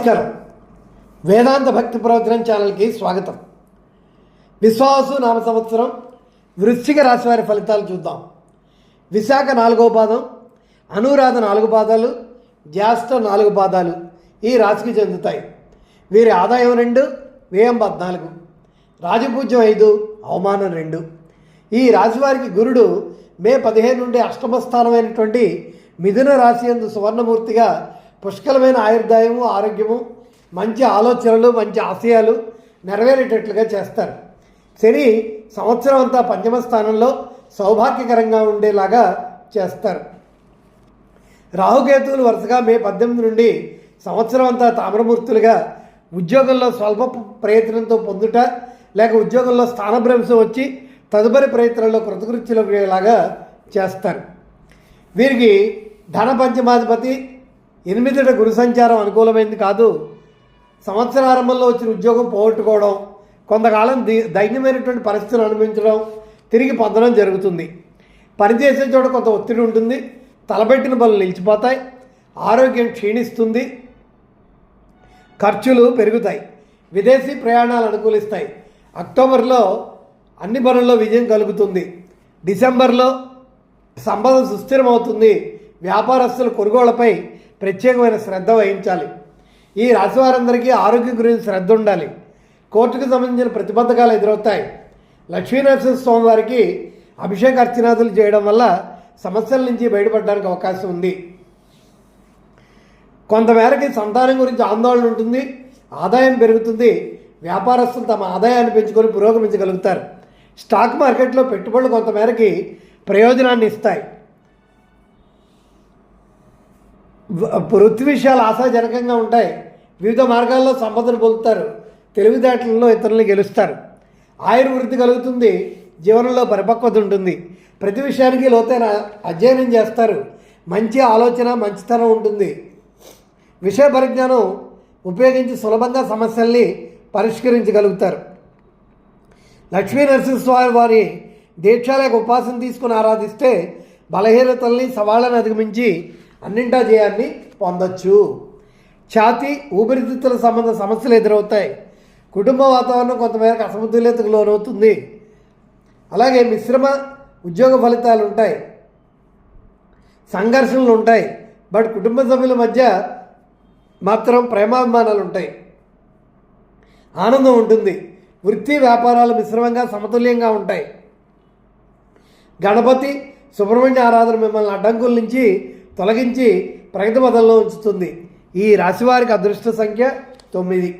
నమస్కారం. వేదాంత భక్తి ప్రవచనం ఛానల్కి స్వాగతం. విశ్వాసు నామ సంవత్సరం వృశ్చిక రాశి వారి ఫలితాలు చూద్దాం. విశాఖ నాలుగో పాదం అనురాధ నాలుగు పాదాలు జ్యేష్ఠ నాలుగు పాదాలు ఈ రాశికి చెందుతాయి. వీరి ఆదాయం రెండు వ్యయం పద్నాలుగు. రాజపూజ్యం ఐదు అవమానం రెండు. ఈ రాశివారికి గురుడు మే పదిహేను నుండి అష్టమ స్థానమైనటువంటి మిథున రాశి యందు సువర్ణమూర్తిగా పుష్కలమైన ఆయుర్దాయము ఆరోగ్యము మంచి ఆలోచనలు మంచి ఆశయాలు నెరవేరేటట్లుగా చేస్తారు. శని సంవత్సరం అంతా పంచమ స్థానంలో సౌభాగ్యకరంగా ఉండేలాగా చేస్తారు. రాహుకేతువులు వరుసగా మే పద్దెనిమిది నుండి సంవత్సరం అంతా తామ్రమూర్తులుగా ఉద్యోగంలో స్వల్ప ప్రయత్నంతో పొందుట లేక ఉద్యోగంలో స్థానభ్రంశం వచ్చి తదుపరి ప్రయత్నంలో కృతకృత్యులు అయ్యేలాగా చేస్తారు. వీరికి ధన పంచమాధిపతి ఎనిమిదిట గురు సంచారం అనుకూలమైంది కాదు. సంవత్సరారంభంలో వచ్చిన ఉద్యోగం పోగొట్టుకోవడం కొంతకాలం ది దైన్యమైనటువంటి పరిస్థితులు అనుభవించడం తిరిగి పొందడం జరుగుతుంది. పనిచేసే చోట కొంత ఒత్తిడి ఉంటుంది తలబెట్టిన పనులు నిలిచిపోతాయి ఆరోగ్యం క్షీణిస్తుంది ఖర్చులు పెరుగుతాయి విదేశీ ప్రయాణాలు అనుకూలిస్తాయి. అక్టోబర్లో అన్ని పనుల్లో విజయం కలుగుతుంది. డిసెంబర్లో సంపద సుస్థిరమవుతుంది. వ్యాపారస్తుల కొనుగోళ్ళపై ప్రత్యేకమైన శ్రద్ధ వహించాలి. ఈ రాశి వారందరికీ ఆరోగ్యం గురించి శ్రద్ధ ఉండాలి. కోర్టుకు సంబంధించిన ప్రతిబంధకాలు ఎదురవుతాయి. లక్ష్మీనరసింహ స్వామి వారికి అభిషేక అర్చనాదులు చేయడం వల్ల సమస్యల నుంచి బయటపడడానికి అవకాశం ఉంది. కొంతమేరకి సంతానం గురించి ఆందోళన ఉంటుంది. ఆదాయం పెరుగుతుంది. వ్యాపారస్తులు తమ ఆదాయాన్ని పెంచుకొని పురోగమించగలుగుతారు. స్టాక్ మార్కెట్లో పెట్టుబడులు కొంతమేరకి ప్రయోజనాన్ని ఇస్తాయి. వృత్తి విషయాలు ఆశాజనకంగా ఉంటాయి. వివిధ మార్గాల్లో సంపదను పొందుతారు. తెలివితేటలలో ఇతరులను గెలుస్తారు. ఆయుర్వృద్ధి కలుగుతుంది. జీవనంలో పరిపక్వత ఉంటుంది. ప్రతి విషయానికి లోతైన అధ్యయనం చేస్తారు. మంచి ఆలోచన మంచితనం ఉంటుంది. విషయ పరిజ్ఞానం ఉపయోగించి సులభంగా సమస్యల్ని పరిష్కరించగలుగుతారు. లక్ష్మీ నరసింహస్వామి వారి దీక్షాలకు ఉపాసన తీసుకుని ఆరాధిస్తే బలహీనతల్ని సవాళ్ళను అధిగమించి అన్నింటా జయాన్ని పొందొచ్చు. ఛాతీ ఊపిరితిత్తుల సంబంధ సమస్యలు ఎదురవుతాయి. కుటుంబ వాతావరణం కొంతమేరకు అసమతుల్యతకు లోనవుతుంది. అలాగే మిశ్రమ ఉద్యోగ ఫలితాలు ఉంటాయి. సంఘర్షణలు ఉంటాయి. బట్ కుటుంబ సభ్యుల మధ్య మాత్రం ప్రేమాభిమానాలు ఉంటాయి. ఆనందం ఉంటుంది. వృత్తి వ్యాపారాలు మిశ్రమంగా సమతుల్యంగా ఉంటాయి. గణపతి సుబ్రహ్మణ్య ఆరాధన మిమ్మల్ని అడ్డంకుల నుంచి తొలగించి ప్రగతి పదంలో ఉంచుతుంది. ఈ రాశివారికి అదృష్ట సంఖ్య తొమ్మిది.